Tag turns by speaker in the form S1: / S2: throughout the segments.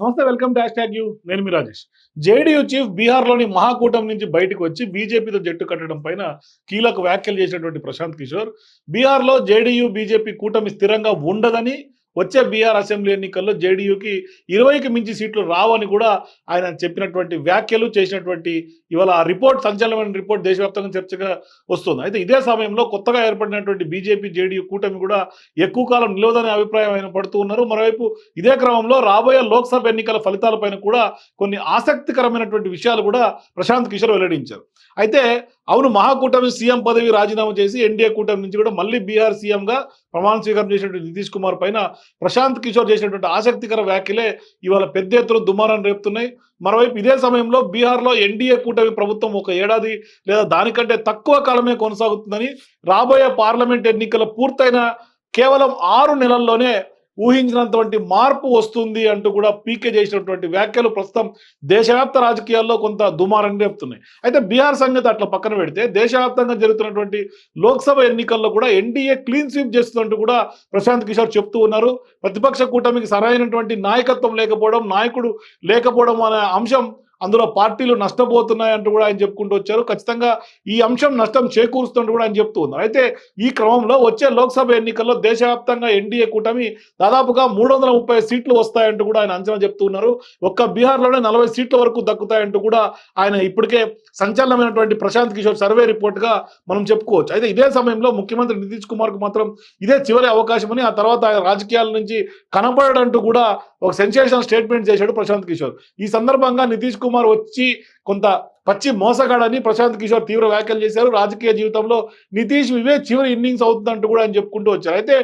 S1: నమస్తే welcome dash tag you. నేను మీ Rajesh. JDU chief బీహార్లోని మహాకూటమి నుంచి బయటకు వచ్చి బీజేపీతో జట్టు కట్టడం పైన కీలక వ్యాఖ్యలు చేసినటువంటి ప్రశాంత్ కిషోర్. బీహార్లో జేడీయూ బీజేపీ కూటమి స్థిరంగా ఉండదని వచ్చే బీహార్ అసెంబ్లీ ఎన్నికల్లో జేడీయూకి ఇరవైకి మించి సీట్లు రావని కూడా ఆయన చెప్పినటువంటి వ్యాఖ్యలు చేసినటువంటి ఇవాళ ఆ రిపోర్ట్ సంచలనమైన రిపోర్ట్ దేశవ్యాప్తంగా చర్చగా వస్తుంది. అయితే ఇదే సమయంలో కొత్తగా ఏర్పడినటువంటి బీజేపీ జేడీయూ కూటమి కూడా ఎక్కువ కాలం నిలవదనే అభిప్రాయం ఆయన పడుతూ ఉన్నారు. మరోవైపు ఇదే క్రమంలో రాబోయే లోక్సభ ఎన్నికల ఫలితాలపైన కూడా కొన్ని ఆసక్తికరమైనటువంటి విషయాలు కూడా ప్రశాంత్ కిషోర్ వెల్లడించారు. అయితే అవును మహాకూటమి సీఎం పదవి రాజీనామా చేసి ఎన్డీఏ కూటమి నుంచి కూడా మళ్ళీ బీహార్ సీఎంగా ప్రమాణ స్వీకారం చేసినటువంటి నితీష్ కుమార్ పైన ప్రశాంత్ కిషోర్ చేసినటువంటి ఆసక్తికర వ్యాఖ్యలే ఇవాళ పెద్ద ఎత్తున దుమారాన్ని రేపుతున్నాయి. మరోవైపు ఇదే సమయంలో బీహార్లో ఎన్డీఏ కూటమి ప్రభుత్వం ఒక ఏడాది లేదా దానికంటే తక్కువ కాలమే కొనసాగుతుందని రాబోయే పార్లమెంట్ ఎన్నికల పూర్తయిన కేవలం ఆరు నెలల్లోనే ఊహించినటువంటి మార్పు వస్తుంది అంటూ కూడా పీకే చేసినటువంటి వ్యాఖ్యలు ప్రస్తుతం దేశవ్యాప్త రాజకీయాల్లో కొంత దుమారం రేపుతున్నాయి. అయితే బీహార్ సంగతి అట్లా పక్కన పెడితే దేశవ్యాప్తంగా జరుగుతున్నటువంటి లోక్సభ ఎన్నికల్లో కూడా ఎన్డీఏ క్లీన్ స్వీప్ చేస్తున్నట్టు కూడా ప్రశాంత్ కిషోర్ చెప్తూ ఉన్నారు. ప్రతిపక్ష కూటమికి సరైనటువంటి నాయకత్వం లేకపోవడం నాయకుడు లేకపోవడం అనే అంశం అందులో పార్టీలు నష్టపోతున్నాయంటూ కూడా ఆయన చెప్పుకుంటూ వచ్చారు. ఖచ్చితంగా ఈ అంశం నష్టం చేకూరుస్తుంటూ కూడా ఆయన చెప్తూ ఉన్నారు. అయితే ఈ క్రమంలో వచ్చే లోక్సభ ఎన్నికల్లో దేశవ్యాప్తంగా ఎన్డీఏ కూటమి దాదాపుగా మూడు వందల ముప్పై సీట్లు వస్తాయంటూ కూడా ఆయన అంచనా చెప్తూ ఉన్నారు. ఒక్క బీహార్లోనే నలభై సీట్ల వరకు దక్కుతాయంటూ కూడా ఆయన ఇప్పటికే సంచలనమైనటువంటి ప్రశాంత్ కిషోర్ సర్వే రిపోర్ట్గా మనం చెప్పుకోవచ్చు. అయితే ఇదే సమయంలో ముఖ్యమంత్రి నితీష్ కుమార్కు మాత్రం ఇదే చివరి అవకాశం అని ఆ తర్వాత ఆయన రాజకీయాల నుంచి కనపడడంటూ కూడా ఒక సెన్సేషనల్ స్టేట్మెంట్ చేశాడు ప్రశాంత్ కిషోర్. ఈ సందర్భంగా నితీష్ కుమార్ వచ్చి కొంత పచ్చి మోసగాడని ప్రశాంత్ కిషోర్ తీవ్ర వ్యాఖ్యలు చేశారు. రాజకీయ జీవితంలో నితీష్ ఇవే చివరి ఇన్నింగ్స్ అవుతుందంటూ కూడా ఆయన చెప్పుకుంటూ వచ్చారు. అయితే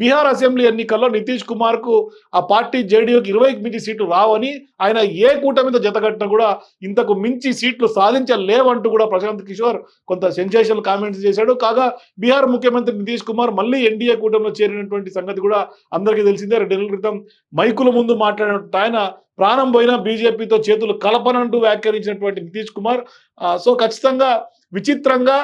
S1: బీహార్ అసెంబ్లీ ఎన్నికల్లో నితీష్ కుమార్కు ఆ పార్టీ జేడీయూకి ఇరవైకి మించి సీట్లు రావని ఆయన ఏ కూటమితో జతకట్టినా కూడా ఇంతకు మించి సీట్లు సాధించలేవంటూ కూడా ప్రశాంత్ కిషోర్ కొంత సెన్సేషనల్ కామెంట్స్ చేశాడు. కాగా బీహార్ ముఖ్యమంత్రి నితీష్ కుమార్ మళ్ళీ ఎన్డీఏ కూటమిలో చేరినటువంటి సంగతి కూడా అందరికీ తెలిసిందే. రెండు నెలల క్రితం మైకుల ముందు మాట్లాడినట్టు ఆయన ప్రాణం పోయినా బీజేపీతో చేతులు కలపనంటూ వ్యాఖ్యానించినటువంటి నితీష్ కుమార్. సో ఖచ్చితంగా విచిత్రంగా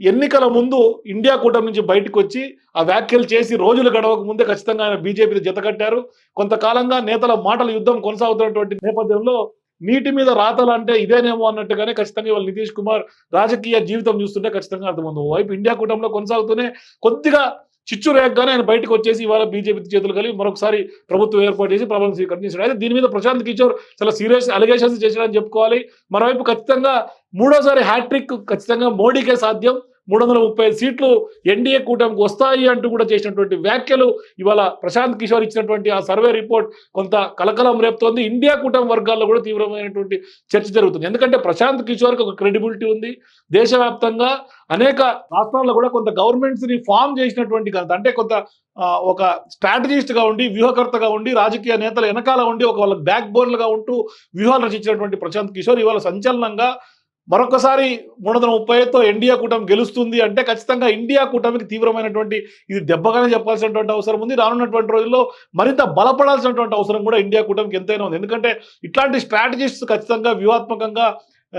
S1: ఎన్నికల ముందు ఇండియా కూటమి నుంచి బయటకు వచ్చి ఆ వ్యాఖ్యలు చేసి రోజులు గడవక ముందే ఖచ్చితంగా ఆయన బీజేపీతో జతకట్టారు కొంతకాలంగా నేతల మాటల యుద్ధం కొనసాగుతున్నటువంటి నేపథ్యంలో నీటి మీద రాతలు అంటే ఇదేనేమో అన్నట్టుగానే ఖచ్చితంగా ఇవాళ నితీష్ కుమార్ రాజకీయ జీవితం చూస్తుంటే ఖచ్చితంగా అర్థమవుతుంది వైపు ఇండియా కూటమిలో కొనసాగుతూనే కొద్దిగా చిచ్చు రేగ్గానే ఆయన బయటకు వచ్చేసి ఇవాళ బీజేపీ చేతులు కలిగి మరొకసారి ప్రభుత్వం ఏర్పాటు చేసి ప్రభావం స్వీకరణ చేశాడు అయితే దీని మీద ప్రశాంత్ కిషోర్ చాలా సీరియస్ అలిగేషన్స్ చేశాడని చెప్పుకోవాలి. మరోవైపు ఖచ్చితంగా మూడోసారి హ్యాట్రిక్ ఖచ్చితంగా మోడీకే సాధ్యం. మూడు వందల ముప్పై సీట్లు ఎన్డీఏ కూటమికి వస్తాయి అంటూ కూడా చేసినటువంటి వ్యాఖ్యలు ఇవాళ ప్రశాంత్ కిషోర్ ఇచ్చినటువంటి ఆ సర్వే రిపోర్ట్ కొంత కలకలం రేపుతోంది. ఇండియా కూటమి వర్గాల్లో కూడా తీవ్రమైనటువంటి చర్చ జరుగుతుంది. ఎందుకంటే ప్రశాంత్ కిషోర్కి ఒక క్రెడిబిలిటీ ఉంది. దేశవ్యాప్తంగా అనేక రాష్ట్రాల్లో కూడా కొంత గవర్నమెంట్స్ని ఫామ్ చేసినటువంటి కాదు అంటే కొంత ఒక స్ట్రాటజిస్ట్గా ఉండి వ్యూహకర్తగా ఉండి రాజకీయ నేతల వెనకాల ఉండి ఒక వాళ్ళ బ్యాక్ బోన్లుగా ఉంటూ వ్యూహాలు రచించినటువంటి ప్రశాంత్ కిషోర్ ఇవాళ సంచలనంగా మరొకసారి మూడు వందల ముప్పైతో ఎన్డీఏ కూటమి గెలుస్తుంది అంటే ఖచ్చితంగా ఇండియా కూటమికి తీవ్రమైనటువంటి ఇది దెబ్బగానే చెప్పాల్సినటువంటి అవసరం ఉంది. రానున్నటువంటి రోజుల్లో మరింత బలపడాల్సినటువంటి అవసరం కూడా ఇండియా కూటమికి ఎంతైనా ఉంది. ఎందుకంటే ఇట్లాంటి స్ట్రాటజిస్ట్ ఖచ్చితంగా వ్యూహాత్మకంగా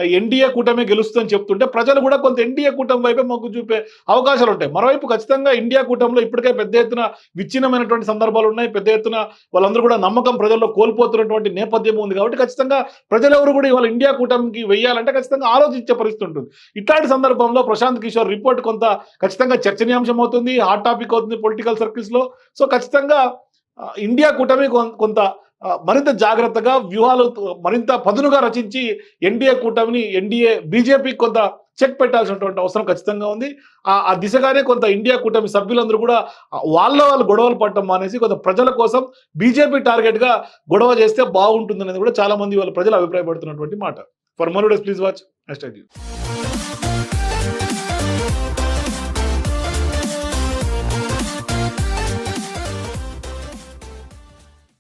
S1: ఎన్డీఏ కూటమే గెలుస్తుందని చెప్తుంటే ప్రజలు కూడా కొంత ఎన్డీఏ కూటమి వైపే మొగ్గు చూపే అవకాశాలు ఉంటాయి. మరోవైపు ఖచ్చితంగా ఇండియా కూటమిలో ఇప్పటికే పెద్ద ఎత్తున విచ్ఛిన్నమైనటువంటి సందర్భాలు ఉన్నాయి. పెద్ద ఎత్తున వాళ్ళందరూ కూడా నమ్మకం ప్రజల్లో కోల్పోతున్నటువంటి నేపథ్యం ఉంది కాబట్టి ఖచ్చితంగా ప్రజలెవరు కూడా ఇవాళ ఇండియా కూటమికి వెయ్యాలంటే ఖచ్చితంగా ఆలోచించే పరిస్థితి ఉంటుంది. ఇట్లాంటి సందర్భంలో ప్రశాంత్ కిషోర్ రిపోర్ట్ కొంత ఖచ్చితంగా చర్చనీయాంశం అవుతుంది. హాట్ టాపిక్ అవుతుంది పొలిటికల్ సర్కిల్స్లో. సో ఖచ్చితంగా ఇండియా కూటమి కొం- కొంత మరింత జాగ్రత్తగా వ్యూహాలు మరింత పదునుగా రచించి ఎన్డీఏ కూటమిని ఎన్డీఏ బీజేపీ కొంత చెక్ పెట్టాల్సినటువంటి అవసరం ఖచ్చితంగా ఉంది. ఆ ఆ దిశగానే కొంత ఇండియా కూటమి సభ్యులందరూ కూడా వాళ్ళ వాళ్ళు గొడవలు పడటం మానేసి కొంత ప్రజల కోసం బీజేపీ టార్గెట్గా గొడవ చేస్తే బాగుంటుంది అనేది కూడా చాలా మంది వాళ్ళ ప్రజలు అభిప్రాయపడుతున్నటువంటి మాట. For more please watch hash